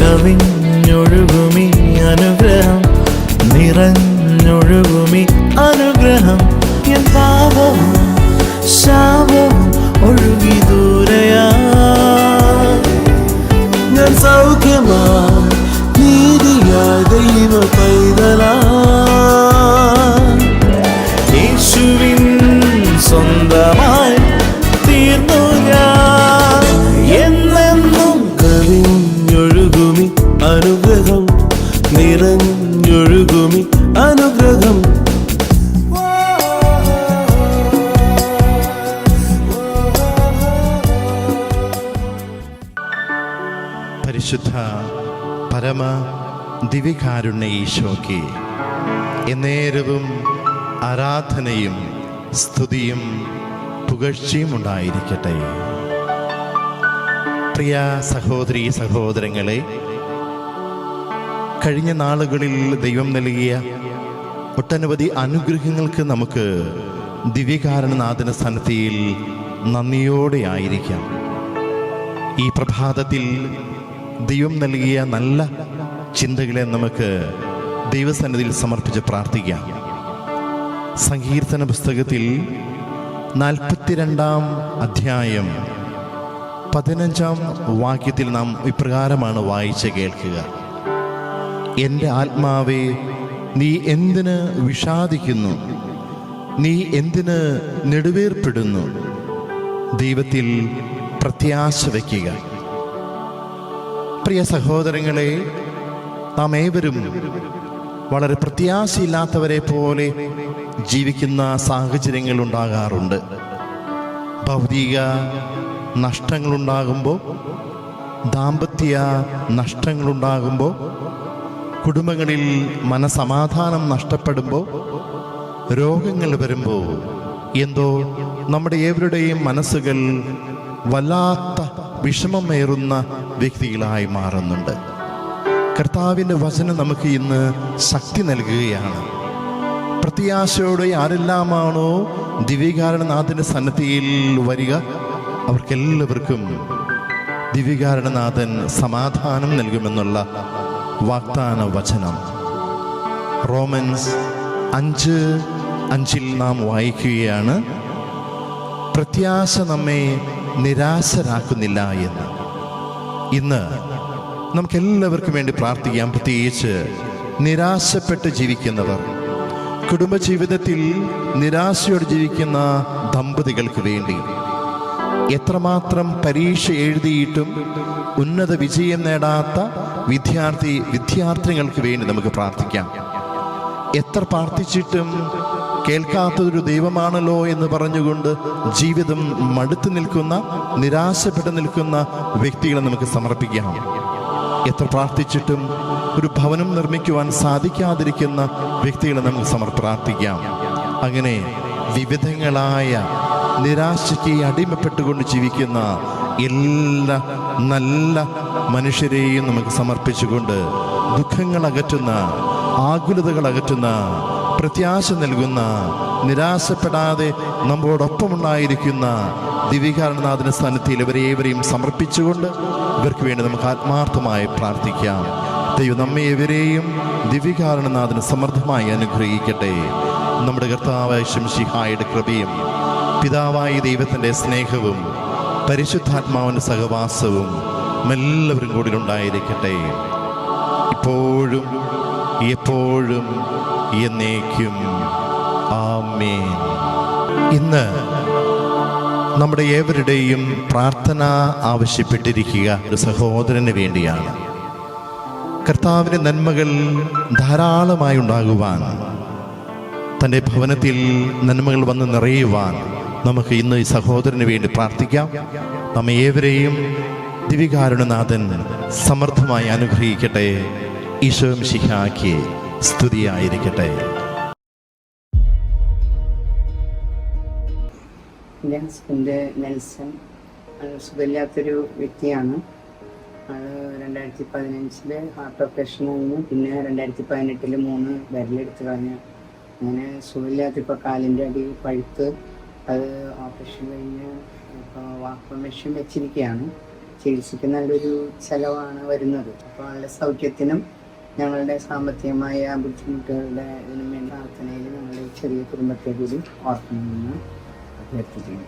കവിഞ്ഞൊഴുകുമി അനുഗ്രഹം നിറഞ്ഞൊഴുകുമി അനുഗ്രഹം. എൻ പാപവും ശാപവും നിറഞ്ഞൊഴുകുമി അനുഗ്രഹം. പരിശുദ്ധ പരമ ദിവികാരുണ്യ ഈശോയ്ക്ക് എന്നേരവും ആരാധനയും സ്തുതിയും പുകഴ്ചയും ഉണ്ടായിരിക്കട്ടെ. പ്രിയ സഹോദരി സഹോദരങ്ങളെ കഴിഞ്ഞ നാളുകളിൽ ദൈവം നൽകിയ ഒട്ടനവധി അനുഗ്രഹങ്ങൾക്ക് നമുക്ക് ദിവ്യകാരണനാഥന സന്നിധിയിൽ നന്ദിയോടെ ആയിരിക്കാം. ഈ പ്രഭാതത്തിൽ ദൈവം നൽകിയ നല്ല ചിന്തകളെ നമുക്ക് ദൈവസന്നിധിയിൽ സമർപ്പിച്ച് പ്രാർത്ഥിക്കാം. സങ്കീർത്തന പുസ്തകത്തിൽ നാൽപ്പത്തിരണ്ടാം അധ്യായം പതിനഞ്ചാം വാക്യത്തിൽ നാം ഇപ്രകാരമാണ് വായിച്ച് കേൾക്കുക. എന്റെ ആത്മാവേ നീ എന്തിന് വിഷാദിക്കുന്നു? നീ എന്തിന് നെടുവേർപ്പെടുന്നു? ദൈവത്തിൽ പ്രത്യാശ വയ്ക്കുക. പ്രിയ സഹോദരങ്ങളെ നാം ഏവരും വളരെ പ്രത്യാശയില്ലാത്തവരെ പോലെ ജീവിക്കുന്ന സാഹചര്യങ്ങൾ ഉണ്ടാകാറുണ്ട്. ഭൗതിക നഷ്ടങ്ങളുണ്ടാകുമ്പോൾ ദാമ്പത്യ നഷ്ടങ്ങളുണ്ടാകുമ്പോൾ കുടുംബങ്ങളിൽ മനസമാധാനം നഷ്ടപ്പെടുമ്പോൾ രോഗങ്ങൾ വരുമ്പോൾ എന്തോ നമ്മുടെ ഏവരുടെയും മനസ്സുകൾ വല്ലാത്ത വിഷമമേറുന്ന വ്യക്തികളായി മാറുന്നുണ്ട്. കർത്താവിന്റെ വചനം നമുക്ക് ഇന്ന് ശക്തി നൽകുകയാണ്. പ്രത്യാശയോടെ ആരെല്ലാമാണോ ദിവ്യകാരണനാഥന്റെ സന്നദ്ധിയിൽ വരിക അവർക്കെല്ലാവർക്കും ദിവ്യകാരണനാഥൻ സമാധാനം നൽകുമെന്നുള്ള വാഗ്ദാന വചനം റോമൻസ് അഞ്ച് അഞ്ചിൽ നാം വായിക്കുകയാണ് പ്രത്യാശ നമ്മെ നിരാശരാക്കുന്നില്ല എന്ന്. ഇന്ന് നമുക്കെല്ലാവർക്കും വേണ്ടി പ്രാർത്ഥിക്കാം. പ്രത്യേകിച്ച് നിരാശപ്പെട്ട് ജീവിക്കുന്നവർ. കുടുംബജീവിതത്തിൽ നിരാശയോട് ജീവിക്കുന്ന ദമ്പതികൾക്ക് വേണ്ടി എത്രമാത്രം പരീക്ഷ എഴുതിയിട്ടും ഉന്നത വിജയം നേടാത്ത വിദ്യാർത്ഥി വിദ്യാർത്ഥികൾക്ക് വേണ്ടി നമുക്ക് പ്രാർത്ഥിക്കാം. എത്ര പ്രാർത്ഥിച്ചിട്ടും കേൾക്കാത്തൊരു ദൈവമാണല്ലോ എന്ന് പറഞ്ഞുകൊണ്ട് ജീവിതം മടുത്തു നിൽക്കുന്ന നിരാശപ്പെട്ടു നിൽക്കുന്ന വ്യക്തികളെ നമുക്ക് സമർപ്പിക്കാം. എത്ര പ്രാർത്ഥിച്ചിട്ടും ഒരു ഭവനം നിർമ്മിക്കുവാൻ സാധിക്കാതിരിക്കുന്ന വ്യക്തികളെ നമുക്ക് സമർ പ്രാർത്ഥിക്കാം. അങ്ങനെ വിവിധങ്ങളായ നിരാശയ്ക്ക് അടിമപ്പെട്ടുകൊണ്ട് ജീവിക്കുന്ന എല്ലാ നല്ല മനുഷ്യരെയും നമുക്ക് സമർപ്പിച്ചുകൊണ്ട് ദുഃഖങ്ങൾ അകറ്റുന്ന ആകുലതകൾ അകറ്റുന്ന പ്രത്യാശ നൽകുന്ന നിരാശപ്പെടാതെ നമ്മോടൊപ്പമുണ്ടായിരിക്കുന്ന ദിവ്യകാരണനാഥന സ്ഥാനത്തിൽ ഇവരെവരെയും സമർപ്പിച്ചുകൊണ്ട് ഇവർക്ക് വേണ്ടി നമുക്ക് ആത്മാർത്ഥമായി പ്രാർത്ഥിക്കാം. ദൈവം നമ്മെ ഇവരെയും ദിവ്യകാരണനാഥന് സമൃദ്ധമായി അനുഗ്രഹിക്കട്ടെ. നമ്മുടെ കർത്താവായ ശംഷിഹായുടെ കൃപയും പിതാവായ ദൈവത്തിന്റെ സ്നേഹവും പരിശുദ്ധാത്മാവിന്റെ സഹവാസവും എല്ലാവരും കൂടി ഉണ്ടായിരിക്കട്ടെ ഇപ്പോഴും എപ്പോഴും എന്നേക്കും. ആമേൻ. ഇന്ന് നമ്മുടെ ഏവരുടെയും പ്രാർത്ഥന ആവശ്യപ്പെട്ടിരിക്കുക ഒരു സഹോദരന് വേണ്ടിയാണ്. കർത്താവിന്റെ നന്മകൾ ധാരാളമായി ഉണ്ടാകുവാൻ തന്റെ ഭവനത്തിൽ നന്മകൾ വന്ന് നിറയുവാൻ നമുക്ക് ഇന്ന് ഈ സഹോദരന് വേണ്ടി പ്രാർത്ഥിക്കാം. നമ്മെ ഏവരെയും ദിവികാരുണനാഥൻ സമർത്ഥമായി അനുഗ്രഹിക്കട്ടെ. ഈശോം ശിഖാക്കി സ്തുതിയായിരിക്കട്ടെ. എന്റെ ഹസ്ബൻഡ് നെൽസൺ സുഖമില്ലാത്തൊരു വ്യക്തിയാണ്. ആൾ രണ്ടായിരത്തി പതിനഞ്ചിൽ ഹാർട്ട് ഓപ്പറേഷൻ കഴിഞ്ഞു. പിന്നെ രണ്ടായിരത്തി പതിനെട്ടിൽ മൂന്ന് വിരലെടുത്ത് കളഞ്ഞു. അങ്ങനെ സുഖമില്ലാത്ത ഇപ്പോൾ കാലിന്റെ അടി പഴുത്ത് അത് ഓപ്പറേഷൻ കഴിഞ്ഞ് ഇപ്പോൾ വാക്കോ മെഷീൻ വെച്ചിരിക്കുകയാണ് ചികിത്സയ്ക്ക് നല്ലൊരു ചിലവാണ് വരുന്നത്. അപ്പോൾ നല്ല സൗഖ്യത്തിനും ഞങ്ങളുടെ സാമ്പത്തികമായ ബുദ്ധിമുട്ടുകളുടെ ഇതിനും വേണ്ടി പ്രാർത്ഥനയിൽ ഞങ്ങളുടെ ചെറിയ കുടുംബത്തെ കൂടി ഓർക്കണമെന്ന് അഭ്യർത്ഥിക്കുന്നു.